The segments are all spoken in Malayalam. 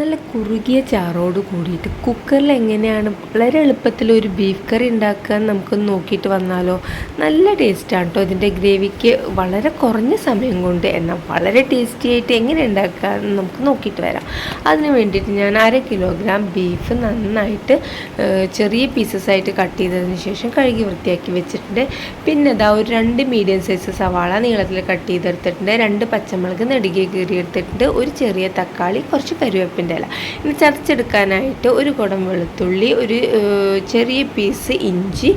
നല്ല കുറുകിയ ചാറോട് കൂടിയിട്ട് കുക്കറിൽ എങ്ങനെയാണ് വളരെ എളുപ്പത്തിൽ ഒരു ബീഫ് കറി ഉണ്ടാക്കാൻ നമുക്ക് നോക്കിയിട്ട് വന്നാലോ? നല്ല ടേസ്റ്റാണ് കേട്ടോ ഇതിന്റെ ഗ്രേവിക്ക് വളരെ കുറഞ്ഞ സമയം കൊണ്ട് എന്നാൽ വളരെ ടേസ്റ്റി ആയിട്ട് എങ്ങനെ ഉണ്ടാക്കാം നമുക്ക് നോക്കിയിട്ട് വരാം. അതിന് വേണ്ടിയിട്ട് ഞാൻ അര കിലോഗ്രാം ബീഫ് നന്നായിട്ട് ചെറിയ പീസസ് ആയിട്ട് കട്ട് ചെയ്തതിന് ശേഷം കഴുകി വൃത്തിയാക്കി വെച്ചിട്ടുണ്ട്. പിന്നെ ഇതാ ഒരു രണ്ട് മീഡിയം സൈസ് സവാള നീളത്തിൽ കട്ട് ചെയ്തെടുത്തിട്ടുണ്ട്. രണ്ട് പച്ചമുളക് നെടുകെ കീറി എടുത്തിട്ടുണ്ട് ഒരു ചെറിയ തക്കാളി കുറച്ച് കരുവേപ്പിന്റെ ഇല ഇനി ചതച്ചെടുക്കാനായിട്ട് ഒരു കുടം വെളുത്തുള്ളി ഒരു ചെറിയ പീസ് ഇഞ്ചി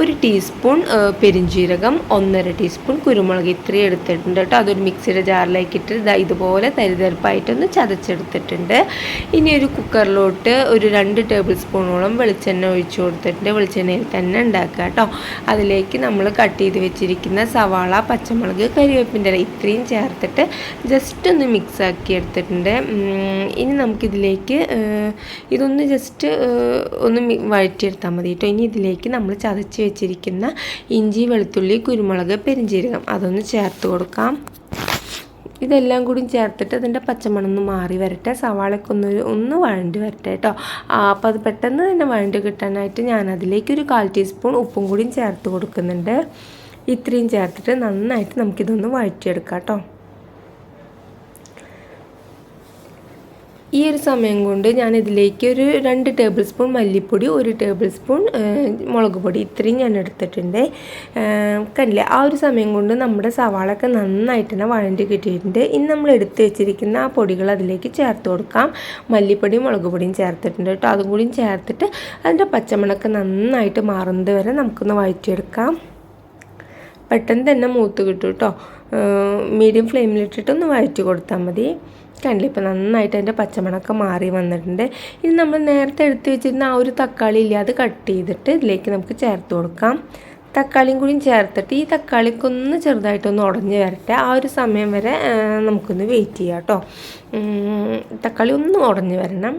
ഒരു ടീസ്പൂൺ പെരിഞ്ചീരകം ഒന്നര ടീസ്പൂൺ കുരുമുളക് ഇത്രയും എടുത്തിട്ടുണ്ട് കേട്ടോ. അതൊരു മിക്സിയുടെ ജാറിലേക്ക് ഇട്ട് ഇതാ ഇതുപോലെ തരിതരിപ്പായിട്ടൊന്ന് ചതച്ചെടുത്തിട്ടുണ്ട്. ഇനി ഒരു കുക്കറിലോട്ട് ഒരു രണ്ട് ടേബിൾ സ്പൂണോളം വെളിച്ചെണ്ണ ഒഴിച്ചു കൊടുത്തിട്ടുണ്ട്. വെളിച്ചെണ്ണയിൽ തന്നെ ഉണ്ടാക്കുക കേട്ടോ. അതിലേക്ക് നമ്മൾ കട്ട് ചെയ്ത് വെച്ചിരിക്കുന്ന സവാള പച്ചമുളക് കരിവേപ്പിന്റെ ഇല ഇത്രയും ചേർത്തിട്ട് ജസ്റ്റ് ഒന്ന് മിക്സ് ആക്കി എടുത്തിട്ടുണ്ട്. ഇനി നമുക്കിതിലേക്ക് ഇതൊന്ന് ജസ്റ്റ് ഒന്ന് വഴറ്റിയെടുത്താൽ മതി കേട്ടോ. ഇനി ഇതിലേക്ക് നമ്മൾ ചതച്ച് വെച്ചിരിക്കുന്ന ഇഞ്ചി വെളുത്തുള്ളി കുരുമുളക് പെരിഞ്ചീരകം അതൊന്ന് ചേർത്ത് കൊടുക്കാം. ഇതെല്ലാം കൂടി ചേർത്തിട്ട് അതിന്റെ പച്ചമണം ഒന്ന് മാറി വരട്ടെ. സവാളയൊക്കെ ഒന്ന് ഒന്ന് വഴണ്ടി വരട്ടെ കേട്ടോ. അപ്പോൾ അത് പെട്ടെന്ന് തന്നെ വഴണ്ടി കിട്ടാനായിട്ട് ഞാൻ അതിലേക്ക് ഒരു കാൽ ടീസ്പൂൺ ഉപ്പും കൂടിയും ചേർത്ത് കൊടുക്കുന്നുണ്ട്. ഇത്രയും ചേർത്തിട്ട് നന്നായിട്ട് നമുക്കിതൊന്ന് വഴറ്റിയെടുക്കാം കേട്ടോ. ഈ ഒരു സമയം കൊണ്ട് ഞാൻ ഇതിലേക്ക് ഒരു രണ്ട് ടേബിൾ സ്പൂൺ മല്ലിപ്പൊടി ഒരു ടേബിൾ സ്പൂൺ മുളക് പൊടി. ഇത്രയും ഞാൻ എടുത്തിട്ടുണ്ട്. കണ്ടില്ലേ? ആ ഒരു സമയം കൊണ്ട് നമ്മുടെ സവാളൊക്കെ നന്നായിട്ട് തന്നെ വഴണ്ടി കിട്ടിയിട്ടുണ്ട്. ഇനി നമ്മൾ എടുത്ത് വെച്ചിരിക്കുന്ന ആ പൊടികൾ അതിലേക്ക് ചേർത്ത് കൊടുക്കാം. മല്ലിപ്പൊടിയും മുളക് പൊടിയും ചേർത്തിട്ടുണ്ട് കേട്ടോ. അതും കൂടിയും ചേർത്തിട്ട് അതിന്റെ പച്ചമണക്ക് നന്നായിട്ട് മാറുന്നത് വരെ നമുക്കൊന്ന് വഴറ്റിയെടുക്കാം. പെട്ടെന്ന് തന്നെ മൂത്ത് കിട്ടും കേട്ടോ. മീഡിയം ഫ്ലെയിമിലിട്ടിട്ടൊന്ന് വഴറ്റി കൊടുത്താൽ മതി. കണ്ടില്ല? ഇപ്പം നന്നായിട്ട് അതിന്റെ പച്ചമണമൊക്കെ മാറി വന്നിട്ടുണ്ട്. ഇനി നമ്മൾ നേരത്തെ എടുത്തു വെച്ചിരുന്ന ആ ഒരു തക്കാളി ഇല്ല അത് കട്ട് ചെയ്തിട്ട് ഇതിലേക്ക് നമുക്ക് ചേർത്ത് കൊടുക്കാം. തക്കാളിയും കൂടിയും ചേർത്തിട്ട് ഈ തക്കാളിക്കൊന്ന് ചെറുതായിട്ടൊന്ന് ഉടഞ്ഞ് വരട്ടെ. ആ ഒരു സമയം വരെ നമുക്കൊന്ന് വെയിറ്റ് ചെയ്യാം കേട്ടോ. തക്കാളി ഒന്ന് ഉടഞ്ഞ് വരണം.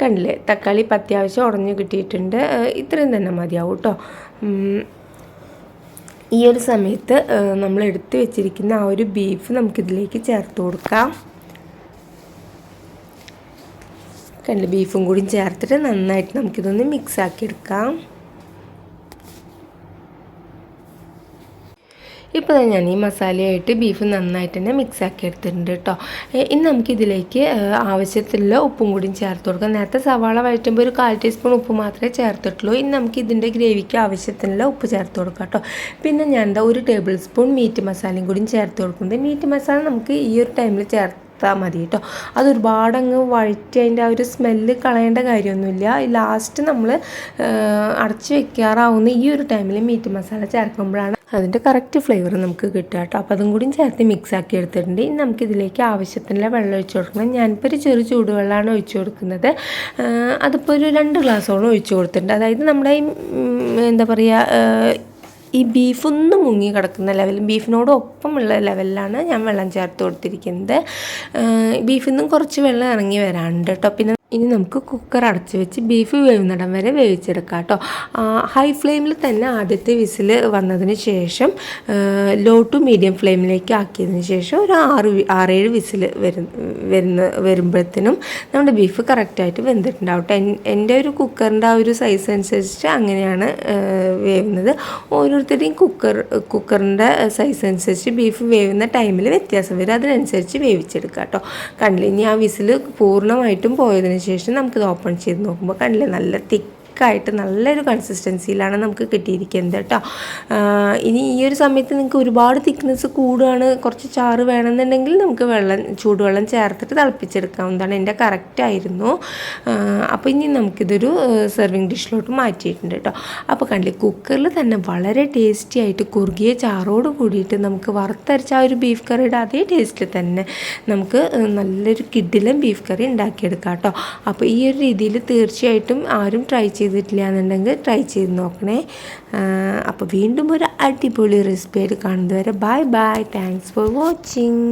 കണ്ടില്ലേ? തക്കാളി ഇപ്പം അത്യാവശ്യം ഉടഞ്ഞ് കിട്ടിയിട്ടുണ്ട്. ഇത്രയും തന്നെ മതിയാവും കേട്ടോ. ഈ ഒരു സമയത്ത് നമ്മൾ എടുത്ത് വെച്ചിരിക്കുന്ന ആ ഒരു ബീഫ് നമുക്കിതിലേക്ക് ചേർത്ത് കൊടുക്കാം. കണ്ടില്ല? ബീഫും കൂടി ചേർത്തിട്ട് നന്നായിട്ട് നമുക്കിതൊന്ന് മിക്സ് ആക്കി എടുക്കാം ഇപ്പോൾ ഞാൻ ഈ മസാലയായിട്ട് ബീഫ് നന്നായിട്ട് തന്നെ മിക്സ് ആക്കി എടുത്തിട്ടുണ്ട് കേട്ടോ ഇനി നമുക്കിതിലേക്ക് ആവശ്യത്തിലുള്ള ഉപ്പും കൂടിയും ചേർത്ത് കൊടുക്കാം. നേരത്തെ സവാള വഴറ്റുമ്പോൾ ഒരു കാൽ ടീസ്പൂൺ ഉപ്പ് മാത്രമേ ചേർത്തിട്ടുള്ളൂ. ഇനി നമുക്ക് ഇതിന്റെ ഗ്രേവിക്ക് ആവശ്യത്തിനുള്ള ഉപ്പ് ചേർത്ത് കൊടുക്കാം കേട്ടോ. പിന്നെ ഞാൻ എന്താ ഒരു ടേബിൾ സ്പൂൺ മീറ്റ് മസാലയും കൂടിയും ചേർത്ത് കൊടുക്കുന്നത് മീറ്റ് മസാല നമുക്ക് ഈ ഒരു ടൈമിൽ ചേർത്ത് ചേർത്താൽ മതി കേട്ടോ അത് ഒരുപാട് അങ്ങ് വഴറ്റി അതിന്റെ ആ ഒരു സ്മെല്ല് കളയേണ്ട കാര്യമൊന്നുമില്ല. ലാസ്റ്റ് നമ്മൾ അടച്ച് വെക്കാറാവുന്ന ഈ ഒരു ടൈമിൽ മീറ്റ് മസാല ചേർക്കുമ്പോഴാണ് അതിന്റെ കറക്റ്റ് ഫ്ലേവർ നമുക്ക് കിട്ടുക കേട്ടോ അപ്പോൾ അതും കൂടി ചേർത്ത് മിക്സ് ആക്കി എടുത്തിട്ടുണ്ട്. ഇനി നമുക്കിതിലേക്ക് ആവശ്യത്തിനുള്ള വെള്ളം ഒഴിച്ചു കൊടുക്കണം. ഞാനിപ്പോൾ ഒരു ചെറു ചൂടുവെള്ളമാണ് ഒഴിച്ചു കൊടുക്കുന്നത്. അതിപ്പോൾ ഒരു രണ്ട് ഗ്ലാസ്സോളം ഒഴിച്ചു കൊടുത്തിട്ടുണ്ട്. അതായത് നമ്മുടെ ഈ എന്താ പറയുക ഈ ബീഫൊന്ന് മുങ്ങി കിടക്കുന്ന ലെവലിൽ ബീഫിനോട് ഒപ്പമുള്ള ലെവലിലാണ് ഞാൻ വെള്ളം ചേർത്ത് കൊടുത്തിരിക്കുന്നത്. ബീഫിൽ നിന്നും കുറച്ച് വെള്ളം ഇറങ്ങി വരാനുണ്ട് കേട്ടോ. പിന്നെ ഇനി നമുക്ക് കുക്കർ അടച്ച് വെച്ച് ബീഫ് വേവുന്നിടം വരെ വേവിച്ചെടുക്കാം കേട്ടോ. ഹൈ ഫ്ലെയിമിൽ തന്നെ ആദ്യത്തെ വിസിൽ വന്നതിന് ശേഷം ലോ ടു മീഡിയം ഫ്ലെയിമിലേക്ക് ആക്കിയതിന് ശേഷം ഒരു ആറ് ആറേഴ് വിസിൽ വരുന്ന വരുന്ന വരുമ്പോഴത്തേനും നമ്മുടെ ബീഫ് കറക്റ്റായിട്ട് വെന്തിട്ടുണ്ടാവും കേട്ടോ. എൻ- എന്റെ ഒരു കുക്കറിന്റെ ആ ഒരു സൈസ് അനുസരിച്ച് അങ്ങനെയാണ് വേവുന്നത്. ഓരോരുത്തരുടെയും കുക്കർ കുക്കറിന്റെ സൈസ് അനുസരിച്ച് ബീഫ് വേവുന്ന ടൈമിൽ വ്യത്യാസം വരും. അതിനനുസരിച്ച് വേവിച്ചെടുക്കാം കേട്ടോ. കണ്ടില്ല ഇനി ആ വിസിൽ പൂർണമായിട്ടും പോയതിന് ശേഷം നമുക്കിത് ഓപ്പൺ ചെയ്ത് നോക്കുമ്പോൾ കണ്ടില്ലേ? നല്ല തിക്ക് തിക്കായിട്ട് നല്ലൊരു കൺസിസ്റ്റൻസിയിലാണ് നമുക്ക് കിട്ടിയിരിക്കുന്നത് കേട്ടോ. ഇനി ഈ ഒരു സമയത്ത് നിങ്ങൾക്ക് ഒരുപാട് തിക്നെസ് കൂടുകയാണ് കുറച്ച് ചാറ് വേണമെന്നുണ്ടെങ്കിൽ നമുക്ക് വെള്ളം ചൂടുവെള്ളം ചേർത്തിട്ട് തിളപ്പിച്ചെടുക്കാവുന്നതാണ്. എന്റെ കറക്റ്റ് ആയിരുന്നു. അപ്പോൾ ഇനി നമുക്കിതൊരു സെർവിങ് ഡിഷിലോട്ട് മാറ്റിയിട്ടുണ്ട് കേട്ടോ. അപ്പോൾ കണ്ടില്ലേ കുക്കറിൽ തന്നെ വളരെ ടേസ്റ്റി ആയിട്ട് കുറുകിയ ചാറോട് കൂടിയിട്ട് നമുക്ക് വറുത്തരച്ച ആ ഒരു ബീഫ് കറിയുടെ അതേ ടേസ്റ്റിൽ തന്നെ നമുക്ക് നല്ലൊരു കിഡിലും ബീഫ് കറി ഉണ്ടാക്കിയെടുക്കാം കേട്ടോ. അപ്പോൾ ഈ ഒരു രീതിയിൽ തീർച്ചയായിട്ടും ആരും ട്രൈ ചെയ്തിട്ടില്ല എന്നുണ്ടെങ്കിൽ ട്രൈ ചെയ്ത് നോക്കണേ. അപ്പോൾ വീണ്ടും ഒരു അടിപൊളി റെസിപ്പി ആയിട്ട് കാണുന്നത് വരെ bye bye thanks for watching